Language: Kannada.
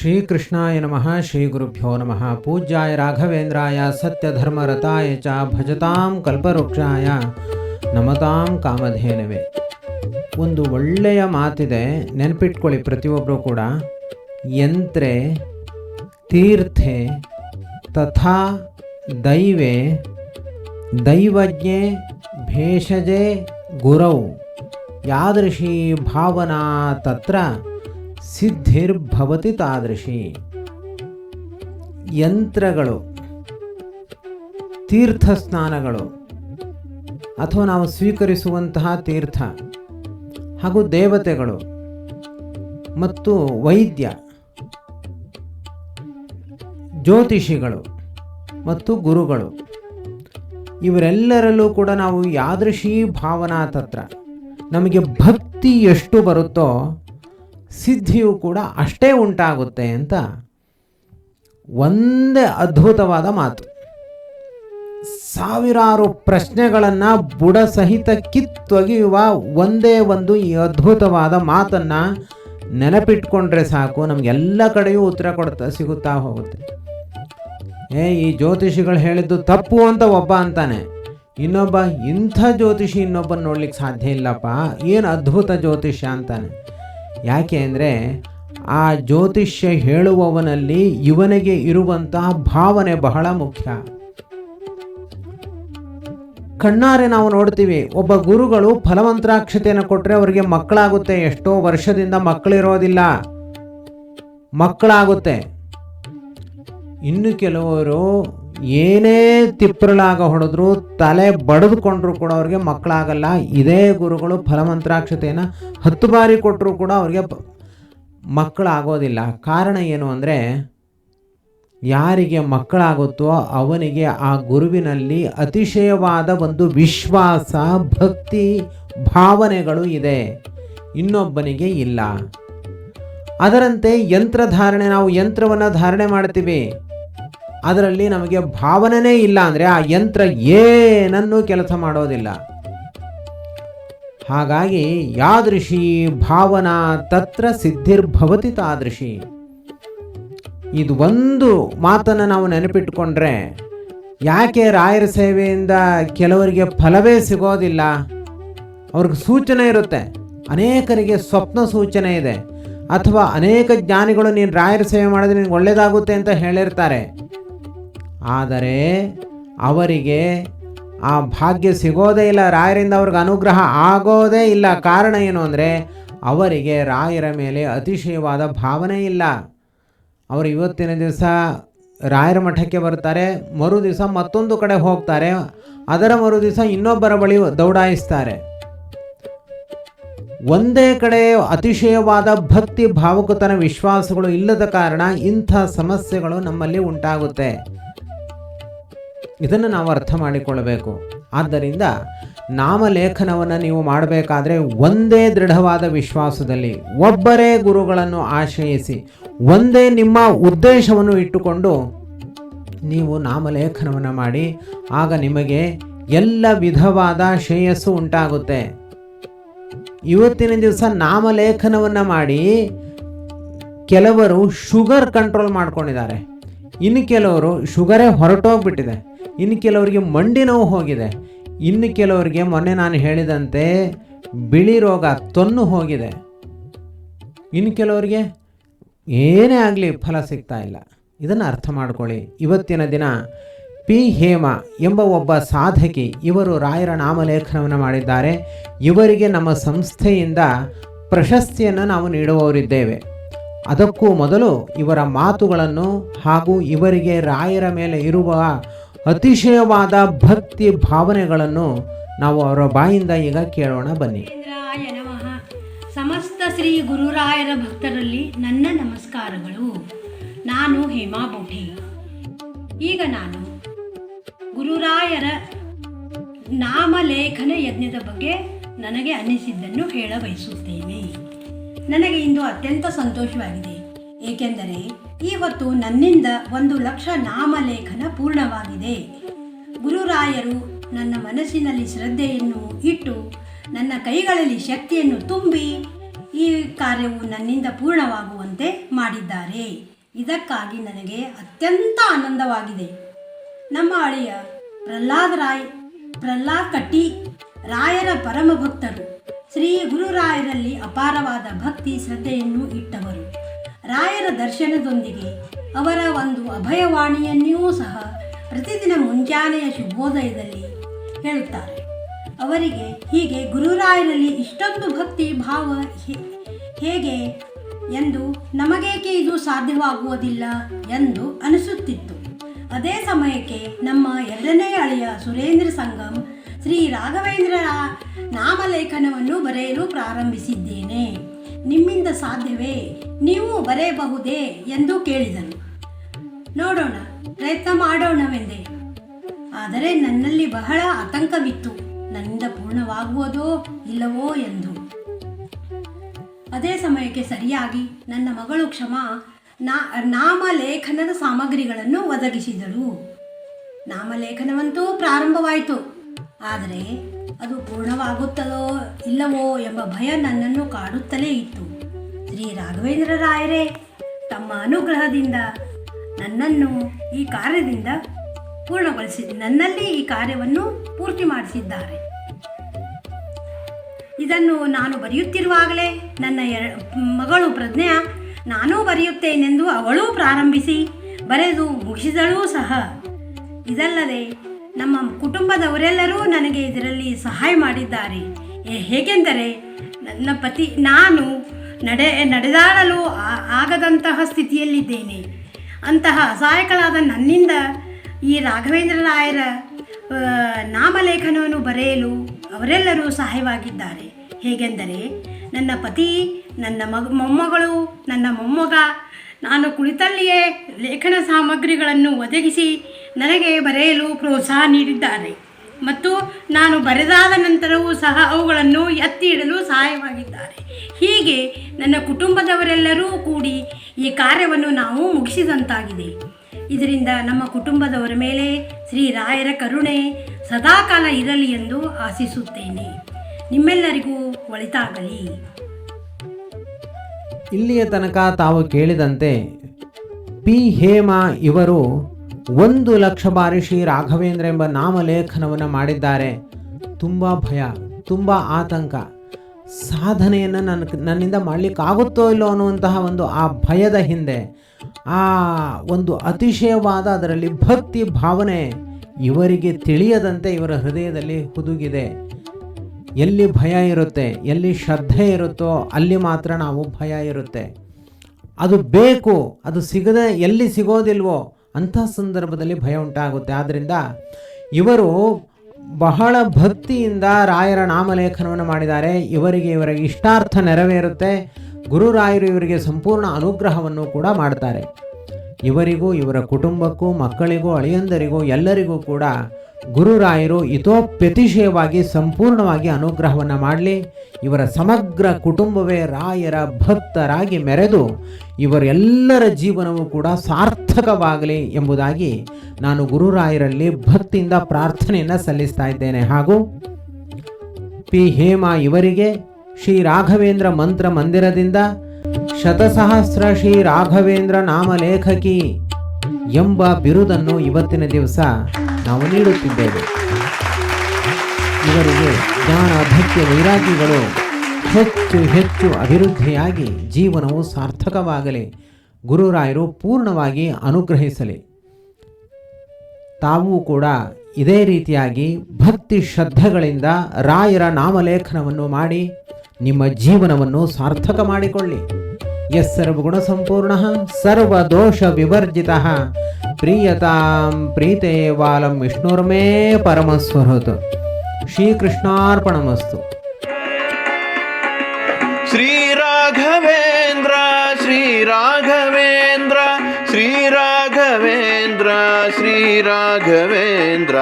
ಶ್ರೀಕೃಷ್ಣಾಯ ನಮಃ ಶ್ರೀ ಗುರುಭ್ಯೋ ನಮಃ. ಪೂಜ್ಯಾಯ ರಾಘವೇಂದ್ರಾಯ, ಸತ್ಯಧರ್ಮರತಾಯ ಚ ಭಜತಾಂ ಕಲ್ಪವೃಕ್ಷಾಯ ನಮತಾಂ ಕಾಮಧೇನವೇ. ಒಂದು ಒಳ್ಳೆಯ ಮಾತಿದೆ, ನೆನಪಿಟ್ಕೊಳ್ಳಿ ಪ್ರತಿಯೊಬ್ಬರು ಕೂಡ. ಯಂತ್ರೆ, ತೀರ್ಥೆ, ತಥಾ, ದೈವೆ, ದೈವಜ್ಞೆ, ಭೇಷಜೆ, ಗುರೌ. ಯಾದೃಶಿ ಭಾವನಾ ತತ್ರ ಸಿದ್ಧಿರ್ಭವತಿ ತಾದೃಶಿ. ಯಂತ್ರಗಳು ತೀರ್ಥ ಸ್ನಾನಗಳು ಅಥವಾ ನಾವು ಸ್ವೀಕರಿಸುವಂತಹ ತೀರ್ಥ ಹಾಗೂ ದೇವತೆಗಳು ಮತ್ತು ವೈದ್ಯ, ಜ್ಯೋತಿಷಿಗಳು ಮತ್ತು ಗುರುಗಳು, ಇವರೆಲ್ಲರಲ್ಲೂ ಕೂಡ ನಾವು ಯಾದೃಶಿ ಭಾವನಾ ತತ್ರ ನಮಗೆ ಭಕ್ತಿ ಎಷ್ಟು ಬರುತ್ತೋ ಸಿದ್ಧಿಯು ಕೂಡ ಅಷ್ಟೇ ಉಂಟಾಗುತ್ತೆ ಅಂತ ಒಂದೇ ಅದ್ಭುತವಾದ ಮಾತು. ಸಾವಿರಾರು ಪ್ರಶ್ನೆಗಳನ್ನು ಬುಡ ಸಹಿತ ಕಿತ್ತೊಗೆಯುವ ಒಂದೇ ಒಂದು ಈ ಅದ್ಭುತವಾದ ಮಾತನ್ನು ನೆನಪಿಟ್ಕೊಂಡ್ರೆ ಸಾಕು, ನಮಗೆಲ್ಲ ಕಡೆಯೂ ಉತ್ತರ ಕೊಡ್ತಾ, ಸಿಗುತ್ತಾ ಹೋಗುತ್ತೆ. ಏ, ಈ ಜ್ಯೋತಿಷಿಗಳು ಹೇಳಿದ್ದು ತಪ್ಪು ಅಂತ ಒಬ್ಬ ಅಂತಾನೆ. ಇನ್ನೊಬ್ಬ ಇಂಥ ಜ್ಯೋತಿಷಿ ಇನ್ನೊಬ್ಬನ ನೋಡ್ಲಿಕ್ಕೆ ಸಾಧ್ಯ ಇಲ್ಲಪ್ಪ, ಏನು ಅದ್ಭುತ ಜ್ಯೋತಿಷ್ಯ ಅಂತಾನೆ. ಯಾಕೆ ಅಂದರೆ ಆ ಜ್ಯೋತಿಷ್ಯ ಹೇಳುವವನಲ್ಲಿ ಇವನಿಗೆ ಇರುವಂತಹ ಭಾವನೆ ಬಹಳ ಮುಖ್ಯ. ಕಣ್ಣಾರೆ ನಾವು ನೋಡ್ತೀವಿ, ಒಬ್ಬ ಗುರುಗಳು ಫಲವಂತ್ರಾಕ್ಷತೆಯನ್ನು ಕೊಟ್ಟರೆ ಅವರಿಗೆ ಮಕ್ಕಳಾಗುತ್ತೆ, ಎಷ್ಟೋ ವರ್ಷದಿಂದ ಮಕ್ಕಳಿರೋದಿಲ್ಲ. ಮಕ್ಕಳಾಗುತ್ತೆ. ಇನ್ನು ಕೆಲವರು ಏನೇ ತಿಪ್ಪರಳಾಗ ಹೊಡೆದ್ರು ತಲೆ ಬಡಿದುಕೊಂಡ್ರು ಕೂಡ ಅವ್ರಿಗೆ ಮಕ್ಕಳಾಗಲ್ಲ. ಇದೇ ಗುರುಗಳು ಫಲಮಂತ್ರಾಕ್ಷತೆಯನ್ನು ಹತ್ತು ಬಾರಿ ಕೊಟ್ಟರು ಕೂಡ ಅವ್ರಿಗೆ ಮಕ್ಕಳಾಗೋದಿಲ್ಲ. ಕಾರಣ ಏನು ಅಂದರೆ, ಯಾರಿಗೆ ಮಕ್ಕಳಾಗುತ್ತೋ ಅವನಿಗೆ ಆ ಗುರುವಿನಲ್ಲಿ ಅತಿಶಯವಾದ ಒಂದು ವಿಶ್ವಾಸ, ಭಕ್ತಿ, ಭಾವನೆಗಳು ಇದೆ. ಇನ್ನೊಬ್ಬನಿಗೆ ಇಲ್ಲ. ಅದರಂತೆ ಯಂತ್ರ ಧಾರಣೆ ನಾವು ಯಂತ್ರವನ್ನು ಧಾರಣೆ ಮಾಡ್ತೀವಿ. ಅದರಲ್ಲಿ ನಮಗೆ ಭಾವನೆ ಇಲ್ಲ ಅಂದರೆ ಆ ಯಂತ್ರ ಏನನ್ನೂ ಕೆಲಸ ಮಾಡೋದಿಲ್ಲ. ಹಾಗಾಗಿ ಯಾದೃಶಿ ಭಾವನಾ ತತ್ರ ಸಿದ್ಧಿರ್ಭವತಿ ತಾದೃಶಿ. ಇದು ಒಂದು ಮಾತನ್ನು ನಾವು ನೆನಪಿಟ್ಟುಕೊಂಡ್ರೆ ಯಾಕೆ ರಾಯರ ಸೇವೆಯಿಂದ ಕೆಲವರಿಗೆ ಫಲವೇ ಸಿಗೋದಿಲ್ಲ? ಅವ್ರಿಗೆ ಸೂಚನೆ ಇರುತ್ತೆ. ಅನೇಕರಿಗೆ ಸ್ವಪ್ನ ಸೂಚನೆ ಇದೆ. ಅಥವಾ ಅನೇಕ ಜ್ಞಾನಿಗಳು ನೀನು ರಾಯರ ಸೇವೆ ಮಾಡಿದ್ರೆ ನಿನಗೆ ಒಳ್ಳೆಯದಾಗುತ್ತೆ ಅಂತ ಹೇಳಿರ್ತಾರೆ. ಆದರೆ ಅವರಿಗೆ ಆ ಭಾಗ್ಯ ಸಿಗೋದೇ ಇಲ್ಲ, ರಾಯರಿಂದ ಅವ್ರಿಗೆ ಅನುಗ್ರಹ ಆಗೋದೇ ಇಲ್ಲ. ಕಾರಣ ಏನು ಅಂದರೆ ಅವರಿಗೆ ರಾಯರ ಮೇಲೆ ಅತಿಶಯವಾದ ಭಾವನೆ ಇಲ್ಲ. ಅವರು ಇವತ್ತಿನ ದಿವಸ ರಾಯರ ಮಠಕ್ಕೆ ಬರ್ತಾರೆ ಮರು ದಿವಸ ಮತ್ತೊಂದು ಕಡೆ ಹೋಗ್ತಾರೆ, ಅದರ ಮರು ದಿವಸ ಇನ್ನೊಬ್ಬರ ಬಳಿ ದೌಡಾಯಿಸ್ತಾರೆ. ಒಂದೇ ಕಡೆ ಅತಿಶಯವಾದ ಭಕ್ತಿ, ಭಾವುಕತನ, ವಿಶ್ವಾಸಗಳು ಇಲ್ಲದ ಕಾರಣ ಇಂಥ ಸಮಸ್ಯೆಗಳು ನಮ್ಮಲ್ಲಿ ಉಂಟಾಗುತ್ತೆ. ಇದನ್ನು ನಾವು ಅರ್ಥ ಮಾಡಿಕೊಳ್ಳಬೇಕು. ಆದ್ದರಿಂದ ನಾಮಲೇಖನವನ್ನು ನೀವು ಮಾಡಬೇಕಾದ್ರೆ ಒಂದೇ ದೃಢವಾದ ವಿಶ್ವಾಸದಲ್ಲಿ ಒಬ್ಬರೇ ಗುರುಗಳನ್ನು ಆಶ್ರಯಿಸಿ, ಒಂದೇ ನಿಮ್ಮ ಉದ್ದೇಶವನ್ನು ಇಟ್ಟುಕೊಂಡು ನೀವು ನಾಮಲೇಖನವನ್ನು ಮಾಡಿ, ಆಗ ನಿಮಗೆ ಎಲ್ಲ ವಿಧವಾದ ಶ್ರೇಯಸ್ಸು ಉಂಟಾಗುತ್ತೆ. ಇವತ್ತಿನ ದಿವಸ ನಾಮಲೇಖನವನ್ನು ಮಾಡಿ ಕೆಲವರು ಶುಗರ್ ಕಂಟ್ರೋಲ್ ಮಾಡ್ಕೊಂಡಿದ್ದಾರೆ. ಇನ್ನು ಕೆಲವರು ಶುಗರೇ ಹೊರಟೋಗ್ಬಿಟ್ಟಿದೆ. ಇನ್ನು ಕೆಲವರಿಗೆ ಮಂಡಿ ನೋವು ಹೋಗಿದೆ. ಇನ್ನು ಕೆಲವರಿಗೆ ಮೊನ್ನೆ ನಾನು ಹೇಳಿದಂತೆ ಬಿಳಿ ರೋಗ ತೊನ್ನು ಹೋಗಿದೆ. ಇನ್ನು ಕೆಲವರಿಗೆ ಏನೇ ಆಗಲಿ ಫಲ ಸಿಗ್ತಾ ಇಲ್ಲ. ಇದನ್ನು ಅರ್ಥ ಮಾಡ್ಕೊಳ್ಳಿ. ಇವತ್ತಿನ ದಿನ ಪಿ ಹೇಮ ಎಂಬ ಒಬ್ಬ ಸಾಧಕಿ ಇವರು ರಾಯರ ನಾಮಲೇಖನವನ್ನು ಮಾಡಿದ್ದಾರೆ. ಇವರಿಗೆ ನಮ್ಮ ಸಂಸ್ಥೆಯಿಂದ ಪ್ರಶಸ್ತಿಯನ್ನು ನಾವು ನೀಡುವವರಿದ್ದೇವೆ. ಅದಕ್ಕೂ ಮೊದಲು ಇವರ ಮಾತುಗಳನ್ನು ಹಾಗೂ ಇವರಿಗೆ ರಾಯರ ಮೇಲೆ ಇರುವ ಅತಿಶಯವಾದ ಭಕ್ತಿ ಭಾವನೆಗಳನ್ನು ನಾವು ಅವರ ಬಾಯಿಂದ ಈಗ ಕೇಳೋಣ, ಬನ್ನಿ. ಸಮಸ್ತ ಶ್ರೀ ಗುರುರಾಯರ ಭಕ್ತರಲ್ಲಿ ನನ್ನ ನಮಸ್ಕಾರಗಳು. ನಾನು ಹೇಮಾ ಬೋಠೆ ಈಗ ನಾನು ಗುರುರಾಯರ ನಾಮಲೇಖನ ಯಜ್ಞದ ಬಗ್ಗೆ ನನಗೆ ಅನ್ನಿಸಿದ್ದನ್ನು ಹೇಳ ಬಯಸುತ್ತೇನೆ ನನಗೆ ಇಂದು ಅತ್ಯಂತ ಸಂತೋಷವಾಗಿದೆ. ಏಕೆಂದರೆ ಈ ಹೊತ್ತು ನನ್ನಿಂದ ಒಂದು ಲಕ್ಷ ನಾಮಲೇಖನ ಪೂರ್ಣವಾಗಿದೆ. ಗುರುರಾಯರು ನನ್ನ ಮನಸ್ಸಿನಲ್ಲಿ ಶ್ರದ್ಧೆಯನ್ನು ಇಟ್ಟು ನನ್ನ ಕೈಗಳಲ್ಲಿ ಶಕ್ತಿಯನ್ನು ತುಂಬಿ ಈ ಕಾರ್ಯವು ನನ್ನಿಂದ ಪೂರ್ಣವಾಗುವಂತೆ ಮಾಡಿದ್ದಾರೆ. ಇದಕ್ಕಾಗಿ ನನಗೆ ಅತ್ಯಂತ ಆನಂದವಾಗಿದೆ. ನಮ್ಮ ಅಳಿಯ ಪ್ರಹ್ಲಾದ್ ರಾಯ್, ಪ್ರಹ್ಲಾದ್ ಕಟ್ಟಿ, ರಾಯರ ಪರಮ ಭಕ್ತರು ಶ್ರೀ ಗುರುರಾಯರಲ್ಲಿ ಅಪಾರವಾದ ಭಕ್ತಿ ಶ್ರದ್ಧೆಯನ್ನು ಇಟ್ಟವರು. ರಾಯರ ದರ್ಶನದೊಂದಿಗೆ ಅವರ ಒಂದು ಅಭಯವಾಣಿಯನ್ನೂ ಸಹ ಪ್ರತಿದಿನ ಮುಂಜಾನೆಯ ಶುಭೋದಯದಲ್ಲಿ ಹೇಳುತ್ತಾರೆ. ಅವರಿಗೆ ಹೀಗೆ ಗುರುರಾಯರಲ್ಲಿ ಇಷ್ಟೊಂದು ಭಕ್ತಿ ಭಾವ ಹೇಗೆ ಎಂದು ನಮಗೇಕೆ ಇದು ಸಾಧ್ಯವಾಗುವುದಿಲ್ಲ ಎಂದು ಅನಿಸುತ್ತಿತ್ತು. ಅದೇ ಸಮಯಕ್ಕೆ ನಮ್ಮ ಎರಡನೇ ಅಳಿಯ ಸುರೇಂದ್ರ ಸಂಗಮ್ ಶ್ರೀ ರಾಘವೇಂದ್ರರ ನಾಮಲೇಖನವನ್ನು ಬರೆಯಲು ಪ್ರಾರಂಭಿಸಿದ್ದೇನೆ. ನಿಮ್ಮಿಂದ ಸಾಧ್ಯವೇ? ನೀವು ಬರೆಯಬಹುದೇ ಎಂದು ಕೇಳಿದನು. ನೋಡೋಣ, ಪ್ರಯತ್ನ ಮಾಡೋಣವೆಂದೆ. ಆದರೆ ನನ್ನಲ್ಲಿ ಬಹಳ ಆತಂಕವಿತ್ತು. ನನ್ನಿಂದ ಪೂರ್ಣವಾಗುವುದೋ ಇಲ್ಲವೋ ಎಂದು. ಅದೇ ಸಮಯಕ್ಕೆ ಸರಿಯಾಗಿ ನನ್ನ ಮಗಳು ಕ್ಷಮ ನಾಮಲೇಖನದ ಸಾಮಗ್ರಿಗಳನ್ನು ಒದಗಿಸಿದಳು. ನಾಮಲೇಖನವಂತೂ ಪ್ರಾರಂಭವಾಯಿತು. ಆದರೆ ಅದು ಪೂರ್ಣವಾಗುತ್ತದೋ ಇಲ್ಲವೋ ಎಂಬ ಭಯ ನನ್ನನ್ನು ಕಾಡುತ್ತಲೇ ಇತ್ತು. ಶ್ರೀ ರಾಘವೇಂದ್ರ ರಾಯರೇ, ತಮ್ಮ ಅನುಗ್ರಹದಿಂದ ನನ್ನನ್ನು ಈ ಕಾರ್ಯದಿಂದ ಪೂರ್ಣಗೊಳಿಸಿ, ನನ್ನಲ್ಲಿ ಈ ಕಾರ್ಯವನ್ನು ಪೂರ್ತಿ ಮಾಡಿಸಿದ್ದಾರೆ. ಇದನ್ನು ನಾನು ಬರೆಯುತ್ತಿರುವಾಗಲೇ ನನ್ನ ಎರ, ಮಗಳು ಪ್ರಜ್ಞಾ, ನಾನೂ ಬರೆಯುತ್ತೇನೆಂದು ಅವಳೂ ಪ್ರಾರಂಭಿಸಿ, ಬರೆದು ಮುಗಿಸಿದಳೂ ಸಹ. ಇದಲ್ಲದೆ ನಮ್ಮ ಕುಟುಂಬದವರೆಲ್ಲರೂ ನನಗೆ ಇದರಲ್ಲಿ ಸಹಾಯ ಮಾಡಿದ್ದಾರೆ. ಹೇಗೆಂದರೆ ನನ್ನ ಪತಿ, ನಾನು ನಡೆ, ನಡೆದಾಡಲು ಆಗದಂತಹ ಸ್ಥಿತಿಯಲ್ಲಿದ್ದೇನೆ. ಅಂತಹ ಅಸಹಾಯಕಳಾದ ನನ್ನಿಂದ ಈ ರಾಘವೇಂದ್ರ ರಾಯರ ನಾಮಲೇಖನವನ್ನು ಬರೆಯಲು ಅವರೆಲ್ಲರೂ ಸಹಾಯವಾಗಿದ್ದಾರೆ. ಹೇಗೆಂದರೆ ನನ್ನ ಪತಿ, ನನ್ನ ಮಗ, ಮೊಮ್ಮಗಳು, ನನ್ನ ಮೊಮ್ಮಗ, ನಾನು ಕುಳಿತಲ್ಲಿಯೇ ಲೇಖನ ಸಾಮಗ್ರಿಗಳನ್ನು ಒದಗಿಸಿ ನನಗೆ ಬರೆಯಲು ಪ್ರೋತ್ಸಾಹ ನೀಡಿದ್ದಾರೆ. ಮತ್ತು ನಾನು ಬರೆದಾದ ನಂತರವೂ ಸಹ ಅವುಗಳನ್ನು ಎತ್ತಿ ಇಡಲು ಸಹಾಯವಾಗಿದ್ದಾರೆ. ಹೀಗೆ ನನ್ನ ಕುಟುಂಬದವರೆಲ್ಲರೂ ಕೂಡಿ ಈ ಕಾರ್ಯವನ್ನು ನಾವು ಮುಗಿಸಿದಂತಾಗಿದೆ. ಇದರಿಂದ ನಮ್ಮ ಕುಟುಂಬದವರ ಮೇಲೆ ಶ್ರೀ ರಾಯರ ಕರುಣೆ ಸದಾಕಾಲ ಇರಲಿ ಎಂದು ಆಶಿಸುತ್ತೇನೆ. ನಿಮ್ಮೆಲ್ಲರಿಗೂ ಒಳಿತಾಗಲಿ. ಇಲ್ಲಿಯ ತನಕ ತಾವು ಕೇಳಿದಂತೆ, ಪಿ ಹೇಮಾ ಇವರು ಒಂದು ಲಕ್ಷ ಬಾರಿ ಶ್ರೀ ರಾಘವೇಂದ್ರ ಎಂಬ ನಾಮಲೇಖನವನ್ನು ಮಾಡಿದ್ದಾರೆ. ತುಂಬ ಭಯ, ತುಂಬ ಆತಂಕ. ಸಾಧನೆಯನ್ನು ನನ್ನ ನನ್ನಿಂದ ಮಾಡಲಿಕ್ಕಾಗುತ್ತೋ ಇಲ್ಲೋ ಅನ್ನುವಂತಹ ಒಂದು ಆ ಭಯದ ಹಿಂದೆ, ಆ ಒಂದು ಅತಿಶಯವಾದ ಅದರಲ್ಲಿ ಭಕ್ತಿ ಭಾವನೆ ಇವರಿಗೆ ತಿಳಿಯದಂತೆ ಇವರ ಹೃದಯದಲ್ಲಿ ಹುದುಗಿದೆ. ಎಲ್ಲಿ ಭಯ ಇರುತ್ತೆ, ಎಲ್ಲಿ ಶ್ರದ್ಧೆ ಇರುತ್ತೋ ಅಲ್ಲಿ ಮಾತ್ರ ನಾವು ಭಯ ಇರುತ್ತೆ. ಅದು ಬೇಕು, ಅದು ಸಿಗದೆ ಎಲ್ಲಿ ಸಿಗೋದಿಲ್ವೋ ಅಂಥ ಸಂದರ್ಭದಲ್ಲಿ ಭಯ ಉಂಟಾಗುತ್ತೆ. ಆದ್ದರಿಂದ ಇವರು ಬಹಳ ಭಕ್ತಿಯಿಂದ ರಾಯರ ನಾಮಲೇಖನವನ್ನು ಮಾಡಿದ್ದಾರೆ. ಇವರಿಗೆ ಇವರ ಇಷ್ಟಾರ್ಥ ನೆರವೇರುತ್ತೆ. ಗುರುರಾಯರು ಇವರಿಗೆ ಸಂಪೂರ್ಣ ಅನುಗ್ರಹವನ್ನು ಕೂಡ ಮಾಡ್ತಾರೆ. ಇವರಿಗೂ, ಇವರ ಕುಟುಂಬಕ್ಕೂ, ಮಕ್ಕಳಿಗೂ, ಅಳಿಯಂದರಿಗೂ, ಎಲ್ಲರಿಗೂ ಕೂಡ ಗುರುರಾಯರು ಇತೋಪ್ಯತಿಶಯವಾಗಿ ಸಂಪೂರ್ಣವಾಗಿ ಅನುಗ್ರಹವನ್ನು ಮಾಡಲಿ. ಇವರ ಸಮಗ್ರ ಕುಟುಂಬವೇ ರಾಯರ ಭಕ್ತರಾಗಿ ಮೆರೆದು ಇವರೆಲ್ಲರ ಜೀವನವೂ ಕೂಡ ಸಾರ್ಥಕವಾಗಲಿ ಎಂಬುದಾಗಿ ನಾನು ಗುರುರಾಯರಲ್ಲಿ ಭಕ್ತಿಯಿಂದ ಪ್ರಾರ್ಥನೆಯನ್ನು ಸಲ್ಲಿಸ್ತಾ ಇದ್ದೇನೆ. ಹಾಗೂ ಪಿ. ಹೇಮ ಇವರಿಗೆ ಶ್ರೀ ರಾಘವೇಂದ್ರ ಮಂತ್ರ ಮಂದಿರದಿಂದ ಶತಸಹಸ್ರ ಶ್ರೀ ರಾಘವೇಂದ್ರ ನಾಮಲೇಖಕಿ ಎಂಬ ಬಿರುದನ್ನು ಇವತ್ತಿನ ದಿವಸ ನಾವು ನೀಡುತ್ತಿದ್ದೇವೆ. ಇವರಿಗೆ ಜ್ಞಾನ, ಭಕ್ತಿ, ವೈರಾಗ್ಯಗಳು ಹೆಚ್ಚು ಹೆಚ್ಚು ಅಭಿವೃದ್ಧಿಯಾಗಿ ಜೀವನವು ಸಾರ್ಥಕವಾಗಲಿ. ಗುರುರಾಯರು ಪೂರ್ಣವಾಗಿ ಅನುಗ್ರಹಿಸಲಿ. ತಾವೂ ಕೂಡ ಇದೇ ರೀತಿಯಾಗಿ ಭಕ್ತಿ ಶ್ರದ್ಧೆಗಳಿಂದ ರಾಯರ ನಾಮಲೇಖನವನ್ನು ಮಾಡಿ ನಿಮ್ಮ ಜೀವನವನ್ನು ಸಾರ್ಥಕ ಮಾಡಿಕೊಳ್ಳಿ. यः सर्वगुणसम्पूर्णः सर्वदोषविवर्जितः। प्रीयतां प्रीते बालं विष्णुर्मे परमस्वहृत् श्रीकृष्णार्पणमस्तु। श्रीराघवेन्द्र श्रीराघवेन्द्र श्रीराघवेन्द्र श्रीराघवेन्द्र।